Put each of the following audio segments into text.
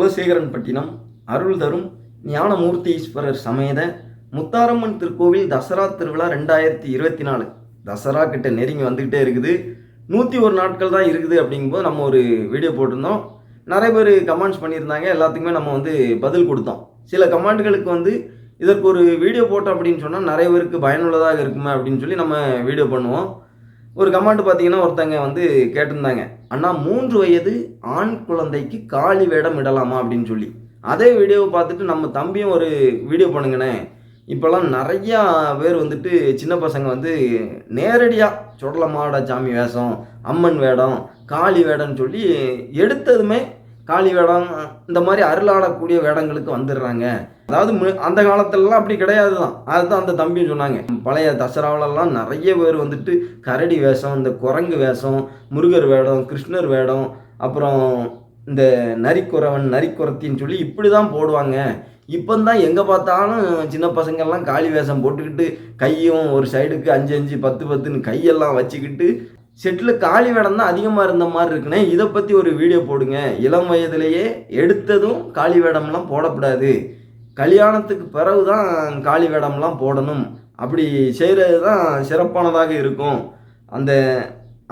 குலசேகரன்பட்டினம் அருள் தரும் ஞானமூர்த்தீஸ்வரர் சமேத முத்தாரம்மன் திருக்கோவில் தசரா திருவிழா ரெண்டாயிரத்தி இருபத்தி நாலு. தசரா கிட்ட நெருங்கி வந்துக்கிட்டே இருக்குது. நூற்றி ஒரு நாட்கள் தான் இருக்குது அப்படிங்கும்போது நம்ம ஒரு வீடியோ போட்டிருந்தோம். நிறைய பேர் கமெண்ட்ஸ் பண்ணியிருந்தாங்க. எல்லாத்துக்குமே நம்ம வந்து பதில் கொடுத்தோம். சில கமெண்ட்களுக்கு வந்து இதற்கு ஒரு வீடியோ போட்டோம் அப்படின்னு சொன்னால் நிறைய பேருக்கு பயனுள்ளதாக இருக்குமே அப்படின்னு சொல்லி நம்ம வீடியோ பண்ணுவோம். ஒரு கமெண்ட் பார்த்தீங்கன்னா ஒருத்தங்க வந்து கேட்டிருந்தாங்க. அண்ணா மூன்று வயது ஆண் குழந்தைக்கு காளி வேடம் இடலாமா அப்படின்னு சொல்லி. அதே வீடியோவை பார்த்துட்டு நம்ம தம்பியும் ஒரு வீடியோ பண்ணுங்கண்ணே. இப்போல்லாம் நிறையா பேர் வந்துட்டு சின்ன பசங்க வந்து நேரடியாக சுடலமாட சாமி வேஷம் அம்மன் வேடம் காளி வேடம்னு சொல்லி எடுத்ததுமே காளி வேடம் இந்த மாதிரி அருளாடக்கூடிய வேடங்களுக்கு வந்துடுறாங்க. அதாவது மு- அந்த காலத்துலலாம் அப்படி கிடையாது தான் அதுதான் அந்த தம்பியும் சொன்னாங்க. பழைய தசராவிலலாம் நிறைய பேர் வந்துட்டு கரடி வேஷம் இந்த குரங்கு வேஷம் முருகர் வேடம் கிருஷ்ணர் வேடம் அப்புறம் இந்த நரிக்குறவன் நரிக்குறத்தின்னு சொல்லி இப்படி தான் போடுவாங்க. இப்போ தான் எங்கே பார்த்தாலும் சின்ன பசங்கள்லாம் காளி வேஷம் போட்டுக்கிட்டு கையும் ஒரு சைடுக்கு அஞ்சு அஞ்சு பத்து பத்துன்னு கையெல்லாம் வச்சுக்கிட்டு செட்டில் காளி வேடம் தான் அதிகமாக இருந்த மாதிரி இருக்குண்ணே இதை பற்றி ஒரு வீடியோ போடுங்க. இளம் வயதிலேயே எடுத்ததும் காளி வேடம்லாம் போடக்கூடாது. கல்யாணத்துக்கு பிறகு தான் காளி வேடம்லாம் போடணும். அப்படி செய்கிறது தான் சிறப்பானதாக இருக்கும். அந்த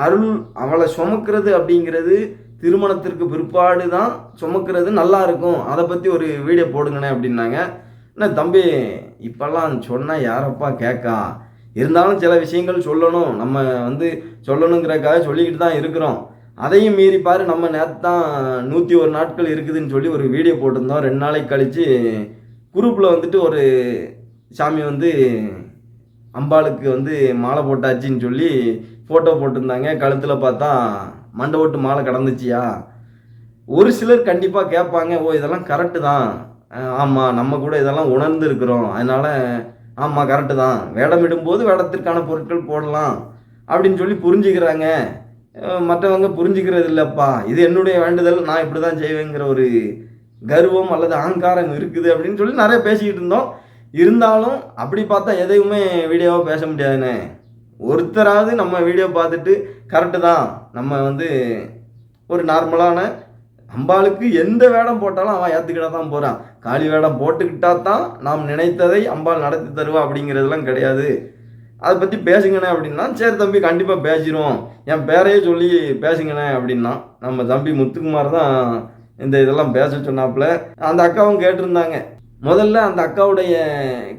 அருள் அவளை சுமக்கிறது அப்படிங்கிறது திருமணத்திற்கு பிற்பாடு தான் சுமக்கிறது நல்லா இருக்கும். அதை பற்றி ஒரு வீடியோ போடுங்கண்ணே அப்படின்னாங்க. என்ன தம்பி இப்போல்லாம் சொன்னால் யாரப்பா கேட்கா? இருந்தாலும் சில விஷயங்கள் சொல்லணும். நம்ம வந்து சொல்லணுங்கிறக்காக சொல்லிக்கிட்டு தான் இருக்கிறோம். அதையும் மீறி பாரு நம்ம நேற்று தான் நூற்றி ஒரு நாட்கள் இருக்குதுன்னு சொல்லி ஒரு வீடியோ போட்டிருந்தோம். ரெண்டு நாளைக்கு கழித்து குரூப்பில் வந்துட்டு ஒரு சாமி வந்து அம்பாளுக்கு வந்து மாலை போட்டாச்சின்னு சொல்லி ஃபோட்டோ போட்டிருந்தாங்க. கழுத்தில் பார்த்தா மண்டை ஓட்டு மாலை கடந்துச்சியா? ஒரு சிலர் கண்டிப்பாக கேட்பாங்க ஓ இதெல்லாம் கரெக்டு தான். ஆமாம் நம்ம கூட இதெல்லாம் உணர்ந்து இருக்கிறோம் அதனால் ஆமாம் கரெக்டு தான். வேடமிடும்போது வேடத்திற்கான பொருட்கள் போடலாம் அப்படின்னு சொல்லி புரிஞ்சுக்கிறாங்க. மற்றவங்க புரிஞ்சுக்கிறது இல்லைப்பா இது என்னுடைய வேண்டுதல் நான் இப்படி தான் செய்வேங்கிற ஒரு கர்வம் அல்லது அகங்காரம் இருக்குது அப்படின்னு சொல்லி நிறைய பேசிக்கிட்டு இருந்தோம். இருந்தாலும் அப்படி பார்த்தா எதையுமே வீடியோவாக பேச முடியாதுண்ணே ஒருத்தராவது நம்ம வீடியோ பார்த்துட்டு கரெக்டு தான். நம்ம வந்து ஒரு நார்மலான அம்பாளுக்கு எந்த வேடம் போட்டாலும் அவன் ஏற்றுக்கிட்ட தான் போகிறான் காளி வேடம் போட்டுக்கிட்டா தான் நாம் நினைத்ததை அம்பாள் நடத்தி தருவா அப்படிங்கிறதுலாம் கிடையாது. அதை பற்றி பேசுங்கண்ணே அப்படின்னா சரி தம்பி கண்டிப்பாக பேசிடுவோம். என் பேரையே சொல்லி பேசுங்கண்ணே அப்படின்னா நம்ம தம்பி முத்துக்குமார் தான் இந்த இதெல்லாம் பேச சொன்னாப்புல. அந்த அக்காவும் கேட்டிருந்தாங்க. முதல்ல அந்த அக்காவுடைய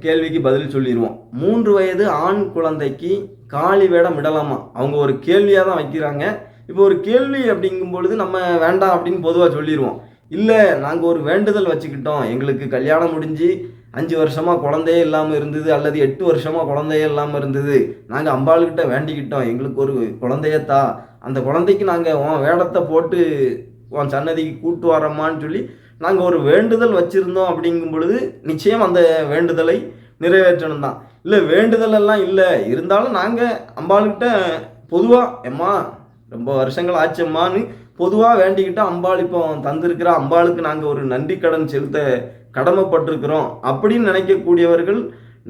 கேள்விக்கு பதில் சொல்லிடுவோம். மூன்று வயது ஆண் குழந்தைக்கு காளி வேடம் விடலாமா? அவங்க ஒரு கேள்வியாக தான் வைக்கிறாங்க. இப்போ ஒரு கேள்வி அப்படிங்கும் பொழுது நம்ம வேண்டாம் அப்படின்னு பொதுவாக சொல்லிடுவோம் இல்லை நாங்கள் ஒரு வேண்டுதல் வச்சுக்கிட்டோம். எங்களுக்கு கல்யாணம் முடிஞ்சு அஞ்சு வருஷமாக குழந்தையே இல்லாமல் இருந்தது அல்லது எட்டு வருஷமாக குழந்தையே இல்லாமல் இருந்தது. நாங்கள் அம்பாளுக்கிட்ட வேண்டிக்கிட்டோம். எங்களுக்கு ஒரு குழந்தையத்தா அந்த குழந்தைக்கு நாங்கள் உன் வேடத்தை போட்டு உன் சன்னதிக்கு கூட்டு வரோமான்னு சொல்லி நாங்கள் ஒரு வேண்டுதல் வச்சுருந்தோம் அப்படிங்கும் பொழுது நிச்சயம் அந்த வேண்டுதலை நிறைவேற்றணும் தான். இல்லை வேண்டுதல் எல்லாம் இல்லை. இருந்தாலும் நாங்கள் அம்பாளுக்கிட்ட பொதுவாக எம்மா ரொம்ப வருஷங்கள் ஆச்சம்மான்னு பொதுவாக வேண்டிக்கிட்டு அம்பாள் இப்போ தந்திருக்கிற. அம்பாளுக்கு நாங்கள் ஒரு நன்றி கடன் செலுத்த கடமைப்பட்டிருக்கிறோம். அப்படின்னு நினைக்கக்கூடியவர்கள்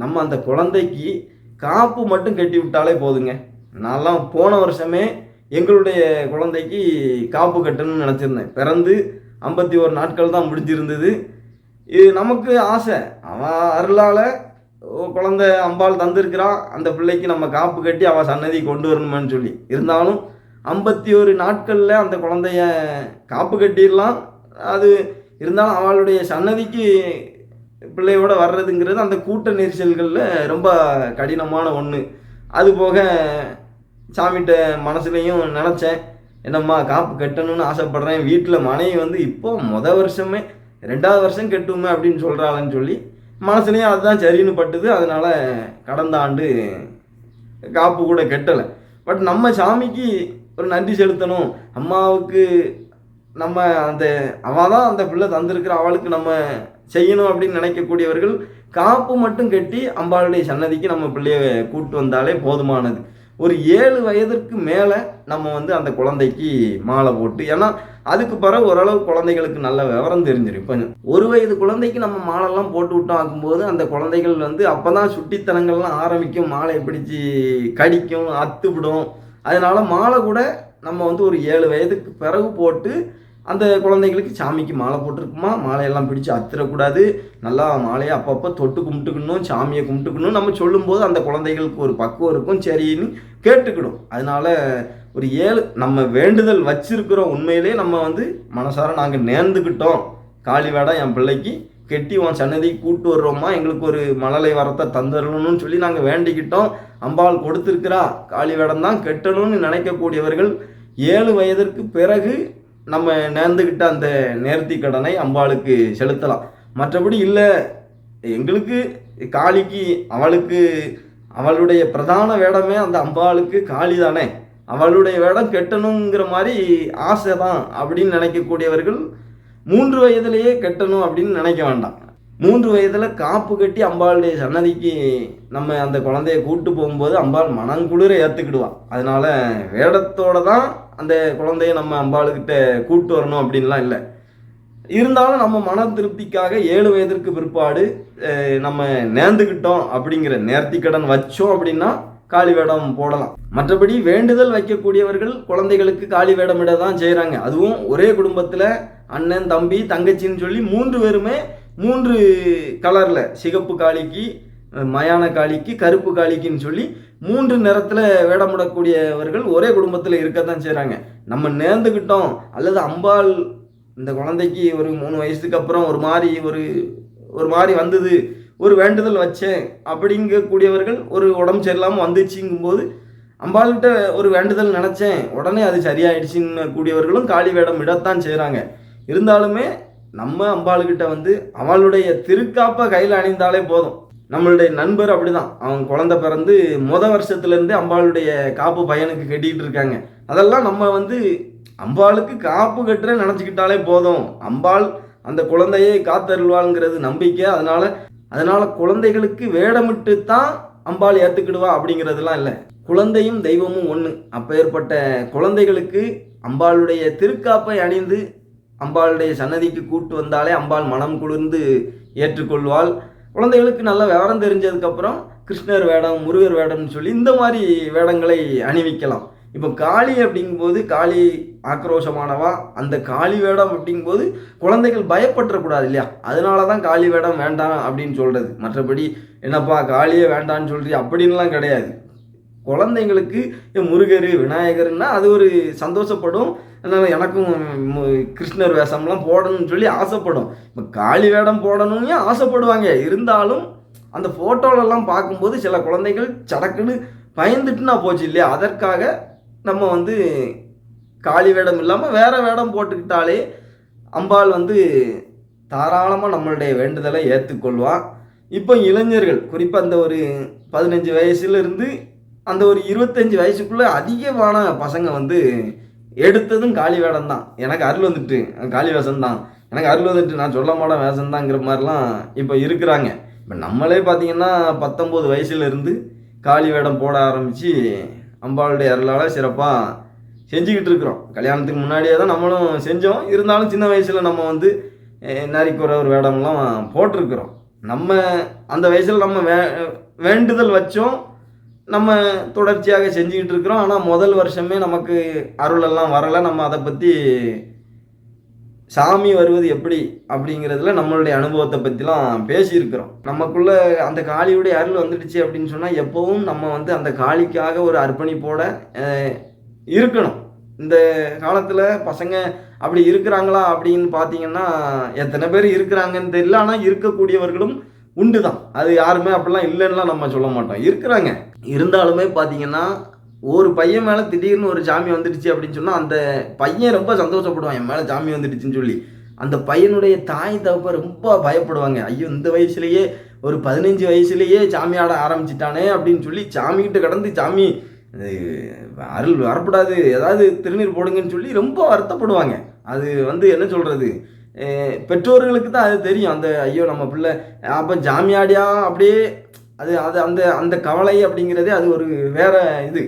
நம்ம அந்த குழந்தைக்கு காப்பு மட்டும் கட்டி விட்டாலே போதுங்க. நான்லாம் போன வருஷமே எங்களுடைய குழந்தைக்கு காப்பு கட்டணும்னு நினச்சிருந்தேன். பிறந்து ஐம்பத்தி ஒரு நாட்கள் தான் முடிஞ்சிருந்தது. இது நமக்கு ஆசை. அவன் அருளால் குழந்தை அம்பாள் தந்திருக்கிறான் அந்த பிள்ளைக்கு நம்ம காப்பு கட்டி அவள் சன்னதி கொண்டு வரணுமேனு சொல்லி. இருந்தாலும் ஐம்பத்தி ஒரு நாட்களில் அந்த குழந்தைய காப்பு கட்டிடலாம். அது இருந்தாலும் அவளுடைய சன்னதிக்கு பிள்ளையோட வர்றதுங்கிறது அந்த கூட்ட நெரிசல்களில் ரொம்ப கடினமான ஒன்று அது போக சாமிகிட்ட மனசுலையும் நினச்சேன் என்னம்மா காப்பு கட்டணும்னு ஆசைப்பட்றேன். வீட்டில் மனைவி வந்து இப்போ மொதல் வருஷமே ரெண்டாவது வருஷம் கட்டுமே அப்படின்னு சொல்கிறாளன்னு சொல்லி மனசுலேயும் அதுதான் சரின்னு பட்டுது. அதனால் கடந்த ஆண்டு காப்பு கூட கட்டலை. பட் நம்ம சாமிக்கு ஒரு நன்றி செலுத்தணும். அம்மாவுக்கு நம்ம அந்த அவள் தான் அந்த பிள்ளை தந்திருக்கிற அவளுக்கு நம்ம செய்யணும் அப்படின்னு நினைக்கக்கூடியவர்கள் காப்பு மட்டும் கட்டி அம்பாளுடைய சன்னதிக்கு நம்ம பிள்ளைய கூட்டு வந்தாலே போதுமானது. ஒரு ஏழு வயதிற்கு மேலே நம்ம வந்து அந்த குழந்தைக்கு மாலை போட்டு ஏன்னா அதுக்கு பிறகு ஓரளவு குழந்தைகளுக்கு நல்ல விவரம் தெரிஞ்சிடும் இப்போ ஒரு வயது குழந்தைக்கு நம்ம மாலைலாம் போட்டு விட்டோம் ஆக்கும்போது அந்த குழந்தைகள் வந்து அப்போ தான் சுட்டித்தனங்கள்லாம் ஆரம்பிக்கும். மாலையை பிடிச்சி கடிக்கும் அத்துவிடும். அதனால் மாலை கூட நம்ம வந்து ஒரு ஏழு வயதுக்கு பிறகு போட்டு அந்த குழந்தைங்களுக்கு சாமிக்கு மாலை போட்டிருக்குமா மாலையெல்லாம் பிடிச்சி அத்திரக்கூடாது. நல்லா மாலையை அப்பப்போ தொட்டு கும்பிட்டுக்கணும் சாமியை கும்பிட்டுக்கணும் நம்ம சொல்லும்போது அந்த குழந்தைகளுக்கு ஒரு பக்குவம் இருக்கும். சரின்னு கேட்டுக்கிடும். அதனால ஒரு ஏழு நம்ம வேண்டுதல் வச்சிருக்கிறோம் உண்மையிலே நம்ம வந்து மனசார நாங்கள் நேர்ந்துக்கிட்டோம் காளி வேடம் என் பிள்ளைக்கு. கெட்டி உன் சன்னதி கூட்டு வர்றோமா? எங்களுக்கு ஒரு மழலை வரத்தை தந்துடணும்னு சொல்லி நாங்கள் வேண்டிக்கிட்டோம். அம்பாள் கொடுத்துருக்கிறா. காளி வேடம் தான் கெட்டணும்னு நினைக்கக்கூடியவர்கள் ஏழு வயதிற்கு பிறகு நம்ம நேர்ந்துக்கிட்ட அந்த நேர்த்தி கடனை அம்பாளுக்கு செலுத்தலாம். மற்றபடி இல்லை. எங்களுக்கு காளிக்கு அவளுக்கு அவளுடைய பிரதான வேடமே அந்த அம்பாளுக்கு காளி தானே. அவளுடைய வேடம் கெட்டணுங்கிற மாதிரி ஆசை தான் அப்படின்னு நினைக்கக்கூடியவர்கள் மூன்று வயதிலேயே கட்டணும் அப்படின்னு நினைக்க வேண்டாம். மூன்று வயதில் காப்பு கட்டி அம்பாளுடைய சன்னதிக்கு நம்ம அந்த குழந்தைய கூட்டு போகும்போது அம்பாள் மனங்குளிர ஏற்றுக்கிடுவான் அதனால வேடத்தோடு தான் அந்த குழந்தைய நம்ம அம்பாளுக்கிட்ட கூட்டு வரணும் அப்படின்லாம் இல்லை. இருந்தாலும் நம்ம மன திருப்திக்காக ஏழு வயதிற்கு பிற்பாடு நம்ம நேர்ந்துக்கிட்டோம் அப்படிங்கிற நேர்த்தி கடன் வச்சோம் அப்படின்னா காளி வேடம் போடலாம். மற்றபடி வேண்டுதல் வைக்கக்கூடியவர்கள் குழந்தைகளுக்கு காளி வேடம் இட தான் செய்கிறாங்க அதுவும் ஒரே குடும்பத்தில் அண்ணன் தம்பி தங்கச்சின்னு சொல்லி மூன்று பேருமே மூன்று கலரில் சிகப்பு காளிக்கு மயான காளிக்கு கருப்பு காளிக்குன்னு சொல்லி மூன்று நிறத்தில் வேடமிடக்கூடியவர்கள் ஒரே குடும்பத்தில் இருக்கத்தான் செய்கிறாங்க நம்ம நேர்ந்துக்கிட்டோம் அல்லது அம்பாள் இந்த குழந்தைக்கு ஒரு மூணு வயசுக்கு அப்புறம் ஒரு மாதிரி ஒரு ஒரு மாதிரி வந்தது ஒரு வேண்டுதல் வச்சேன் அப்படிங்கக்கூடியவர்கள் ஒரு உடம்பு சரியில்லாமல் வந்துச்சுங்கும்போது அம்பாள்கிட்ட ஒரு வேண்டுதல் நினச்சேன் உடனே அது சரியாயிடுச்சுன்னு கூடியவர்களும் காளி வேடம் இடத்தான் செய்கிறாங்க இருந்தாலுமே நம்ம அம்பாளுக்கிட்ட வந்து அவளுடைய திருக்காப்பை கையில் அணிந்தாலே போதும். நம்மளுடைய நண்பர் அப்படிதான். அவன் குழந்தை பிறந்து முத வருஷத்துலேருந்தே அம்பாளுடைய காப்பு பையனுக்கு கட்டிக்கிட்டு இருக்காங்க. அதெல்லாம் நம்ம வந்து அம்பாளுக்கு காப்பு கட்டுற நினச்சிக்கிட்டாலே போதும். அம்பாள் அந்த குழந்தையை காத்தருள்வாள்ங்கிறது நம்பிக்கை. அதனால அதனால குழந்தைகளுக்கு வேடமிட்டு தான் அம்பாள் ஏற்றுக்கிடுவா அப்படிங்கிறதுலாம் இல்லை. குழந்தையும் தெய்வமும் ஒன்று அப்போ ஏற்பட்ட குழந்தைகளுக்கு அம்பாளுடைய திருக்காப்பை அணிந்து அம்பாளுடைய சன்னதிக்கு கூட்டு வந்தாலே அம்பாள் மனம் குளிர்ந்து ஏற்றுக்கொள்வாள். குழந்தைகளுக்கு நல்ல விவரம் தெரிஞ்சதுக்கப்புறம் கிருஷ்ணர் வேடம் முருகர் வேடம்னு சொல்லி இந்த மாதிரி வேடங்களை அணிவிக்கலாம். இப்போ காளி அப்படிங்கும்போது காளி ஆக்ரோஷமானவா? அந்த காளி வேடம் அப்படிங்கும்போது குழந்தைகள் பயப்பட்டுறக்கூடாது இல்லையா? அதனால தான் காளி வேடம் வேண்டாம் அப்படின்னு சொல்கிறது மற்றபடி என்னப்பா காளியே வேண்டான்னு சொல்றீ? அப்படின்லாம் கிடையாது. குழந்தைங்களுக்கு முருகர் விநாயகர்னா அது ஒரு சந்தோஷப்படும் அதனால் எனக்கும் கிருஷ்ணர் வேஷம்லாம் போடணும்னு சொல்லி ஆசைப்படும். இப்போ காளி வேடம் போடணும்னு ஆசைப்படுவாங்க. இருந்தாலும் அந்த ஃபோட்டோலெல்லாம் பார்க்கும்போது சில குழந்தைகள் சடக்குன்னு பயந்துட்டுனா போச்சு இல்லையா? அதற்காக நம்ம வந்து காளி வேடம் இல்லாமல் வேற வேடம் போட்டுக்கிட்டாலே அம்பாள் வந்து தாராளமாக நம்மளுடைய வேண்டுதலை ஏற்றுக்கொள்வான் இப்போ இளைஞர்கள் குறிப்பாக அந்த ஒரு பதினஞ்சு வயசுலேருந்து அந்த ஒரு இருபத்தஞ்சி வயசுக்குள்ளே அதிகமான பசங்க வந்து எடுத்ததும் காளி வேடம் தான். எனக்கு அருள் வந்துட்டு காளி வேஷம் தான். எனக்கு அருள் வந்துட்டு நான் சொல்ல மாட்டேன் வேஷம் தாங்கிற மாதிரிலாம் இப்போ இருக்கிறாங்க. இப்போ நம்மளே பார்த்தீங்கன்னா பத்தொம்போது வயசுலேருந்து காளி வேடம் போட ஆரம்பித்து அம்பாளுடைய அருளால் சிறப்பாக செஞ்சுக்கிட்டு இருக்கிறோம். கல்யாணத்துக்கு முன்னாடியே தான் நம்மளும் செஞ்சோம். இருந்தாலும் சின்ன வயசில் நம்ம வந்து நரிக்குற ஒரு வேடம்லாம் போட்டிருக்கிறோம். நம்ம அந்த வயசில் நம்ம வே வேண்டுதல் வச்சோம். நம்ம தொடர்ச்சியாக செஞ்சுக்கிட்டு இருக்கிறோம். ஆனால் முதல் வருஷமே நமக்கு அருளெல்லாம் வரலை. நம்ம அதை பற்றி சாமி வருவது எப்படி அப்படிங்கிறதுல நம்மளுடைய அனுபவத்தை பற்றிலாம் பேசியிருக்கிறோம். நமக்குள்ளே அந்த காளியுடைய அருள் வந்துடுச்சு அப்படின்னு சொன்னால் எப்போவும் நம்ம வந்து அந்த காளிக்காக ஒரு அர்ப்பணிப்போட இருக்கணும். இந்த காலத்தில் பசங்க அப்படி இருக்கிறாங்களா அப்படின்னு பார்த்தீங்கன்னா எத்தனை பேர் இருக்கிறாங்கன்னு தெரியல. ஆனால் இருக்கக்கூடியவர்களும் உண்டு தான் அது யாருமே அப்படிலாம் இல்லைன்னுலாம் நம்ம சொல்ல மாட்டோம். இருக்கிறாங்க. இருந்தாலுமே பார்த்தீங்கன்னா ஒரு பையன் மேலே திடீர்னு ஒரு சாமி வந்துடுச்சு அப்படின்னு சொன்னால் அந்த பையன் ரொம்ப சந்தோஷப்படுவான் என் மேலே சாமி வந்துடுச்சுன்னு சொல்லி. அந்த பையனுடைய தாய் தகப்ப ரொம்ப பயப்படுவாங்க. ஐயோ இந்த வயசுலேயே ஒரு பதினஞ்சு வயசுலேயே சாமி ஆட ஆரம்பிச்சிட்டானே அப்படின்னு சொல்லி சாமிகிட்ட கடந்து சாமி அருள் வரப்படாது ஏதாவது திருநீர் போடுங்கன்னு சொல்லி ரொம்ப வருத்தப்படுவாங்க. அது வந்து என்ன சொல்கிறது பெற்றோர்களுக்கு தான் அது தெரியும். அந்த ஐயோ நம்ம பிள்ளை அப்போ ஜாமியாடியா அப்படியே அது அது அந்த அந்த கவலை அப்படிங்கிறதே அது ஒரு வேற இது.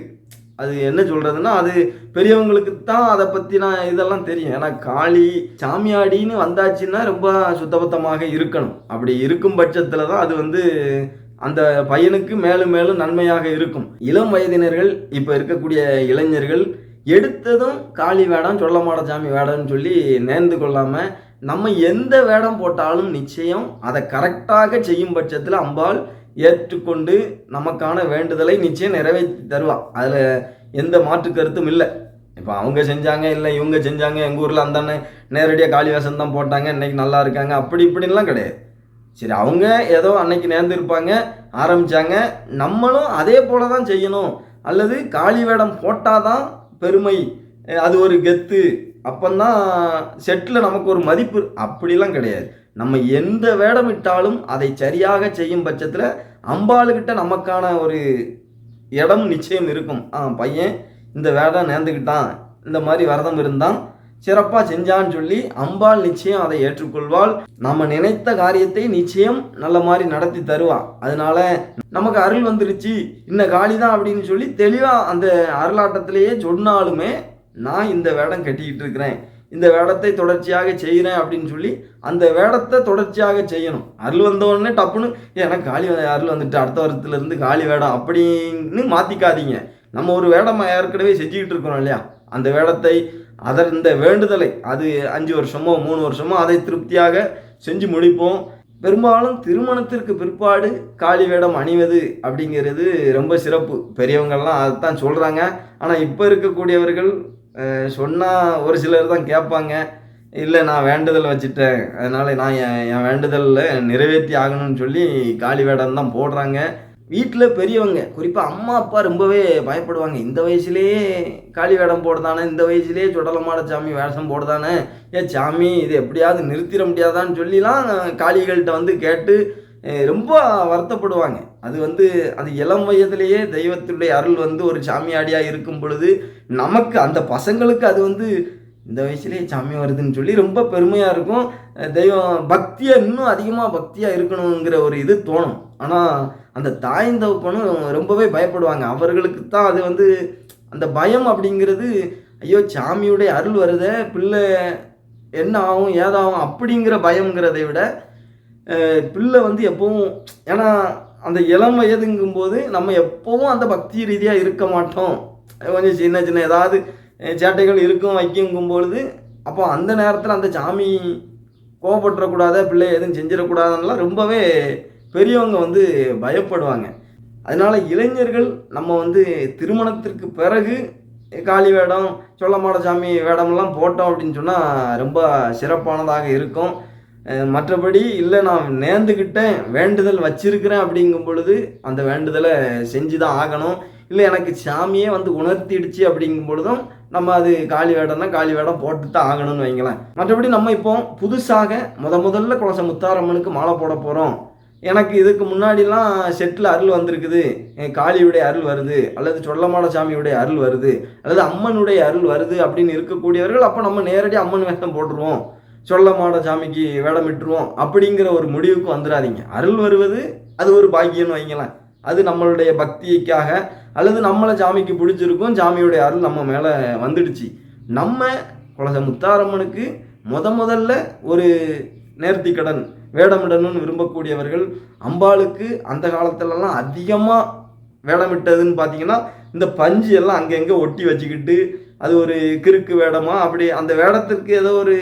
அது என்ன சொல்கிறதுன்னா அது பெரியவங்களுக்கு தான் அதை பற்றின இதெல்லாம் தெரியும். ஏன்னா காளி சாமியாடின்னு வந்தாச்சுன்னா ரொம்ப சுத்தபத்தமாக இருக்கணும். அப்படி இருக்கும் பட்சத்தில் தான் அது வந்து அந்த பையனுக்கு மேலும் மேலும் நன்மையாக இருக்கும். இளம் வயதினர்கள் இப்போ இருக்கக்கூடிய இளைஞர்கள் எடுத்ததும் காளி வேடம் சொல்லமாட சாமி வேடம்னு சொல்லி நேர்ந்து கொள்ளாமல் நம்ம எந்த வேடம் போட்டாலும் நிச்சயம் அதை கரெக்டாக செய்யும் பட்சத்தில் அம்பாள் ஏற்றுக்கொண்டு நமக்கான வேண்டுதலை நிச்சயம் நிறைவேற்றி தருவான். அதில் எந்த மாற்று கருத்தும் இல்லை. இப்போ அவங்க செஞ்சாங்க இல்லை இவங்க செஞ்சாங்க எங்கள் ஊரில் அந்த அண்ணன் நேரடியாக காளி தான் போட்டாங்க இன்னைக்கு நல்லா இருக்காங்க அப்படி இப்படின்லாம் கிடையாது. சரி அவங்க ஏதோ அன்னைக்கு நேர்ந்திருப்பாங்க ஆரம்பித்தாங்க நம்மளும் அதே போல தான் செய்யணும். அல்லது காளி வேடம் போட்டால் தான் பெருமை அது ஒரு கெத்து அப்போந்தான் செட்டில் நமக்கு ஒரு மதிப்பு அப்படிலாம் கிடையாது. நம்ம எந்த வேடம் இட்டாலும் அதை சரியாக செய்யும் பட்சத்தில் அம்பாளுக்கிட்ட நமக்கான ஒரு இடம் நிச்சயம் இருக்கும். ஆ பையன் இந்த வேடம் நேர்ந்துக்கிட்டான் இந்த மாதிரி விரதம் இருந்தான். சிறப்பாக செஞ்சான்னு சொல்லி அம்பாள் நிச்சயம் அதை ஏற்றுக்கொள்வாள். நம்ம நினைத்த காரியத்தை நிச்சயம் நல்ல மாதிரி நடத்தி தருவாள் அதனால நமக்கு அருள் வந்துருச்சு. இன்ன காளி தான் அப்படின்னு சொல்லி தெளிவாக அந்த அருளாட்டத்திலேயே சொன்னாலுமே நான் இந்த வேடம் கட்டிக்கிட்டு இருக்கிறேன். இந்த வேடத்தை தொடர்ச்சியாக செய்கிறேன் அப்படின்னு சொல்லி அந்த வேடத்தை தொடர்ச்சியாக செய்யணும். அருள் வந்தவொடனே டப்புன்னு ஏன்னா காளி அருள் வந்துட்டு அடுத்த வருஷத்துல இருந்து காளி வேடம் அப்படின்னு மாற்றிக்காதீங்க நம்ம ஒரு வேடம் ஏற்கனவே செஞ்சுக்கிட்டு இருக்கிறோம் இல்லையா? அந்த வேடத்தை அதர் இந்த வேண்டுதலை அது அஞ்சு வருஷமோ மூணு வருஷமோ அதை திருப்தியாக செஞ்சு முடிப்போம். பெரும்பாலும் திருமணத்திற்கு பிற்பாடு காளி வேடம் அணிவது அப்படிங்கிறது ரொம்ப சிறப்பு. பெரியவங்கள்லாம் அதுதான் சொல்கிறாங்க ஆனால் இப்போ இருக்கக்கூடியவர்கள் சொன்னால் ஒரு சிலர் தான் கேட்பாங்க. இல்லை நான் வேண்டுதல் வச்சுட்டேன். அதனால் நான் என் என் வேண்டுதலில் நிறைவேற்றி ஆகணும்னு சொல்லி காளி வேடம் தான் போடுறாங்க. வீட்டில் பெரியவங்க குறிப்பாக அம்மா அப்பா ரொம்பவே பயப்படுவாங்க. இந்த வயசுலேயே காளி வேடம் போடுதானே? இந்த வயசுலேயே சுடலமாட சாமி வேஷம் போடுதானே? ஏ சாமி இது எப்படியாவது நிறுத்திட முடியாதான்னு சொல்லிலாம் காளிகள்கிட்ட வந்து கேட்டு ரொம்ப வருத்தப்படுவாங்க. அது வந்து அது இளம் வயதிலேயே தெய்வத்துடைய அருள் வந்து ஒரு சாமியாடியாக இருக்கும் பொழுது நமக்கு அந்த பசங்களுக்கு அது வந்து இந்த வயசுலேயே சாமி வருதுன்னு சொல்லி ரொம்ப பெருமையாக இருக்கும். தெய்வம் பக்தியாக இன்னும் அதிகமாக பக்தியாக இருக்கணுங்கிற ஒரு இது தோணும். ஆனால் அந்த தாய்ந்தவப்பனும் ரொம்பவே பயப்படுவாங்க. அவர்களுக்கு தான் அது வந்து அந்த பயம் அப்படிங்கிறது ஐயோ சாமியுடைய அருள் வருத பிள்ளை என்ன ஆகும் ஏதாகும் அப்படிங்கிற பயங்கிறதை விட பிள்ளை வந்து எப்பவும் ஏன்னா அந்த இளம் வயதுங்கும்போது நம்ம எப்பவும் அந்த பக்தி ரீதியாக இருக்க மாட்டோம். கொஞ்சம் சின்ன சின்ன ஏதாவது சேட்டைகள் இருக்கும் வைக்குங்கும் பொழுது அப்போ அந்த நேரத்தில் அந்த சாமி கோவப்பட்டுறக்கூடாத பிள்ளை எதுவும் செஞ்சிடக்கூடாதுன்னெலாம் ரொம்பவே பெரியவங்க வந்து பயப்படுவாங்க. அதனால இளைஞர்கள் நம்ம வந்து திருமணத்திற்கு பிறகு காளி வேடம் சொல்லமாட சாமி வேடமெல்லாம் போட்டோம் அப்படின்னு சொன்னால் ரொம்ப சிறப்பானதாக இருக்கும். மற்றபடி இல்லை நான் நேர்ந்துக்கிட்டேன் வேண்டுதல் வச்சிருக்கிறேன் அப்படிங்கும் பொழுது அந்த வேண்டுதலை செஞ்சு தான் ஆகணும். இல்லை எனக்கு சாமியே வந்து உணர்த்திடுச்சு அப்படிங்கும் பொழுதும் நம்ம அது காளி வேடம்னா காளி வேடம் போட்டு தான் ஆகணும்னு வைங்களேன். மற்றபடி நம்ம இப்போ புதுசாக முத முதல்ல குலச முத்தாரம்மனுக்கு மாலை போட போகிறோம் எனக்கு இதுக்கு முன்னாடிலாம் செட்டில் அருள் வந்திருக்குது. என் காளியுடைய அருள் வருது அல்லது சொல்லமாட சாமியுடைய அருள் வருது அல்லது அம்மனுடைய அருள் வருது அப்படின்னு இருக்கக்கூடியவர்கள் அப்போ நம்ம நேரடியாக அம்மன் வேஷம் போட்டுருவோம். சொல்லமாட சாமிக்கு வேடம் விட்டுருவோம் அப்படிங்கிற ஒரு முடிவுக்கு வந்துடாதீங்க அருள் வருவது அது ஒரு பாக்கியம்னு வைங்களேன். அது நம்மளுடைய பக்திக்காக அல்லது நம்மளை சாமிக்கு பிடிச்சிருக்கும் சாமியுடைய அருள் நம்ம மேலே வந்துடுச்சு. நம்ம குலச முத்தாரம்மனுக்கு முத முதல்ல ஒரு நேர்த்திக்கடன் வேடமிடணும்னு விரும்பக்கூடியவர்கள் அம்பாளுக்கு அந்த காலத்துலலாம் அதிகமாக வேடமிட்டதுன்னு பார்த்தீங்கன்னா இந்த பஞ்சு எல்லாம் அங்கங்கே ஒட்டி வச்சுக்கிட்டு அது ஒரு கிறுக்கு வேடமா? அப்படி அந்த வேடத்திற்கு ஏதோ ஒரு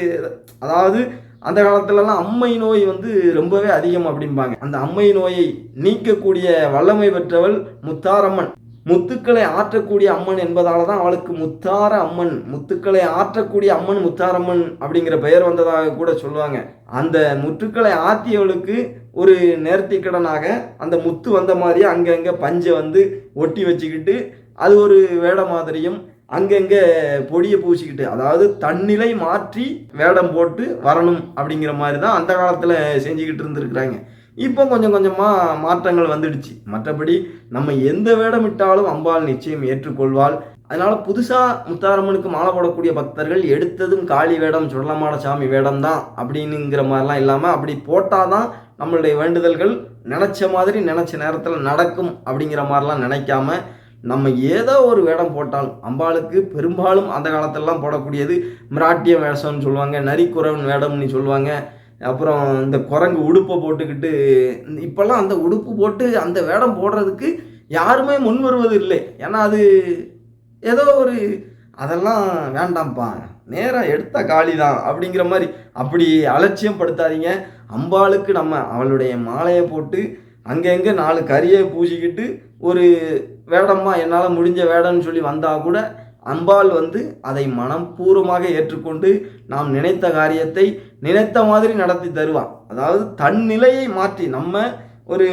அதாவது அந்த காலத்துலலாம் அம்மை நோய் வந்து ரொம்பவே அதிகம் அப்படிம்பாங்க. அந்த அம்மை நோயை நீக்கக்கூடிய வல்லமை பெற்றவள் முத்தாரம்மன். முத்துக்களை ஆற்றக்கூடிய அம்மன் என்பதால தான் அவளுக்கு முத்தார அம்மன் முத்துக்களை ஆற்றக்கூடிய அம்மன் முத்தாரம்மன் அப்படிங்கிற பெயர் வந்ததாக கூட சொல்லுவாங்க. அந்த முத்துக்களை ஆற்றியவளுக்கு ஒரு நேர்த்திக்கடனாக அந்த முத்து வந்த மாதிரியே அங்கங்கே பஞ்சை வந்து ஒட்டி வச்சுக்கிட்டு அது ஒரு வேட மாதிரியும் அங்கங்கே பொடியை பூசிக்கிட்டு அதாவது தன்னிலை மாற்றி வேடம் போட்டு வரணும் அப்படிங்கிற மாதிரி தான் அந்த காலத்தில் செஞ்சுக்கிட்டு இருந்திருக்கிறாங்க. இப்போ கொஞ்சம் கொஞ்சமாக மாற்றங்கள் வந்துடுச்சு. மற்றபடி நம்ம எந்த வேடம் இட்டாலும் அம்பாள் நிச்சயம் ஏற்றுக்கொள்வாள். அதனால் புதுசாக முத்தாரம்மனுக்கு மாலை போடக்கூடிய பக்தர்கள் எடுத்ததும் காளி வேடம் சுடலமாட சாமி வேடம் தான் அப்படின்னுங்கிற மாதிரிலாம் இல்லாமல் அப்படி போட்டால் தான் நம்மளுடைய வேண்டுதல்கள் நினச்ச மாதிரி நினச்ச நேரத்தில் நடக்கும் அப்படிங்கிற மாதிரிலாம் நினைக்காம நம்ம ஏதோ ஒரு வேடம் போட்டாலும் அம்பாளுக்கு பெரும்பாலும் அந்த காலத்திலலாம் போடக்கூடியது மிராட்டிய வேஷம்னு சொல்லுவாங்க நரிக்குறவன் வேடம்னு சொல்லுவாங்க. அப்புறம் இந்த குரங்கு உடுப்பை போட்டுக்கிட்டு இப்போல்லாம் அந்த உடுப்பு போட்டு அந்த வேடம் போடுறதுக்கு யாருமே முன் வருவது இல்லை. ஏன்னா அது ஏதோ ஒரு அதெல்லாம் வேண்டாம்ப்பா நேராக எடுத்த காளி தான் அப்படிங்கிற மாதிரி அப்படி அலட்சியம் படுத்தாதீங்க அம்பாளுக்கு நம்ம அவளுடைய மாலையை போட்டு அங்கங்கே நாலு கறியை பூசிக்கிட்டு ஒரு வேடம்மா என்னால் முடிஞ்ச வேடம்னு சொல்லி வந்தால் கூட அம்பாள் வந்து அதை மனப்பூர்வமாக ஏற்றுக்கொண்டு நாம் நினைத்த காரியத்தை நினைத்த மாதிரி நடத்தி தருவான் அதாவது தன் நிலையை மாற்றி நம்ம ஒரு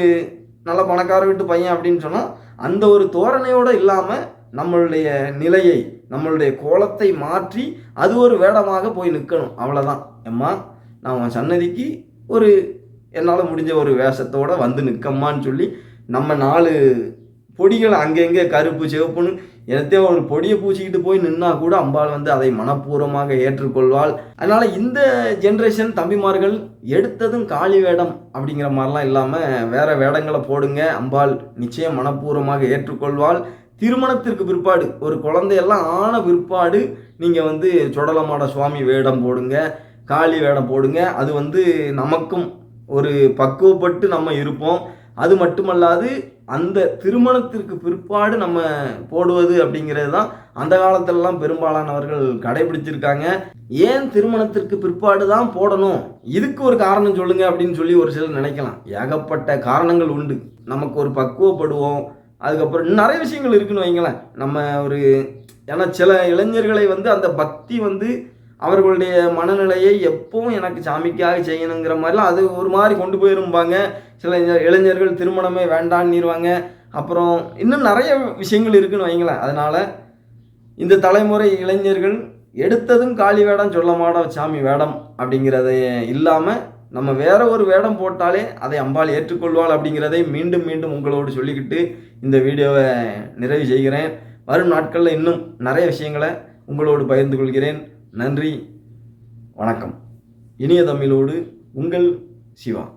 நல்ல பணக்கார வீட்டு பையன் அப்படின்னு சொன்னால் அந்த ஒரு தோரணையோடு இல்லாமல் நம்மளுடைய நிலையை நம்மளுடைய கோலத்தை மாற்றி அது ஒரு வேடமாக போய் நிற்கணும் அவ்வளோதான் எம்மா நான் உன் சன்னதிக்கு ஒரு என்னால் முடிஞ்ச ஒரு வேஷத்தோடு வந்து நிற்கம்மான்னு சொல்லி நம்ம நாலு பொடிகள் அங்கங்கே கருப்பு சிவப்புன்னு எனத்தையோ ஒரு பொடியை பூச்சிக்கிட்டு போய் நின்னா கூட அம்பாள் வந்து அதை மனப்பூர்வமாக ஏற்றுக்கொள்வாள். அதனால் இந்த ஜென்ரேஷன் தம்பிமார்கள் எடுத்ததும் காளி வேடம் அப்படிங்கிற மாதிரிலாம் இல்லாமல் வேற வேடங்களை போடுங்க. அம்பாள் நிச்சயம் மனப்பூர்வமாக ஏற்றுக்கொள்வாள். திருமணத்திற்கு பிற்பாடு ஒரு குழந்தையெல்லாம் ஆன பிற்பாடு நீங்கள் வந்து சுடலமாட சுவாமி வேடம் போடுங்க காளி வேடம் போடுங்க. அது வந்து நமக்கும் ஒரு பக்குவப்பட்டு நம்ம இருப்போம். அது மட்டுமல்லாது அந்த திருமணத்திற்கு பிற்பாடு நம்ம போடுவது அப்படிங்கிறது தான் அந்த காலத்திலலாம் பெரும்பாலானவர்கள் கடைபிடிச்சிருக்காங்க. ஏன் திருமணத்திற்கு பிற்பாடு தான் போடணும்? இதுக்கு ஒரு காரணம் சொல்லுங்க அப்படின்னு சொல்லி ஒரு சிலர் நினைக்கலாம். ஏகப்பட்ட காரணங்கள் உண்டு. நமக்கு ஒரு பக்குவப்படுவோம். அதுக்கப்புறம் நிறைய விஷயங்கள் இருக்குன்னு வைங்களேன். நம்ம ஒரு ஏன்னா சில இளைஞர்களை வந்து அந்த பக்தி வந்து அவர்களுடைய மனநிலையை எப்பவும் எனக்கு சாமிக்காக செய்யணுங்கிற மாதிரிலாம் அது ஒரு மாதிரி கொண்டு போயிருப்பாங்க சில இளைஞர்கள் திருமணமே வேண்டான்னிருவாங்க அப்புறம் இன்னும் நிறைய விஷயங்கள் இருக்குன்னு வைங்களேன். அதனால் இந்த தலைமுறை இளைஞர்கள் எடுத்ததும் காளி வேடம் சொல்ல மாட சாமி வேடம் அப்படிங்கிறத இல்லாமல் நம்ம வேற ஒரு வேடம் போட்டாலே அதை அம்பாள் ஏற்றுக்கொள்வாள் அப்படிங்கிறதை மீண்டும் மீண்டும் உங்களோடு சொல்லிக்கிட்டு இந்த வீடியோவை நிறைவு செய்கிறேன். வரும் நாட்களில் இன்னும் நிறைய விஷயங்களை உங்களோடு பகிர்ந்து கொள்கிறேன். நன்றி வணக்கம். இனிய தமிழோடு உங்கள் சிவா.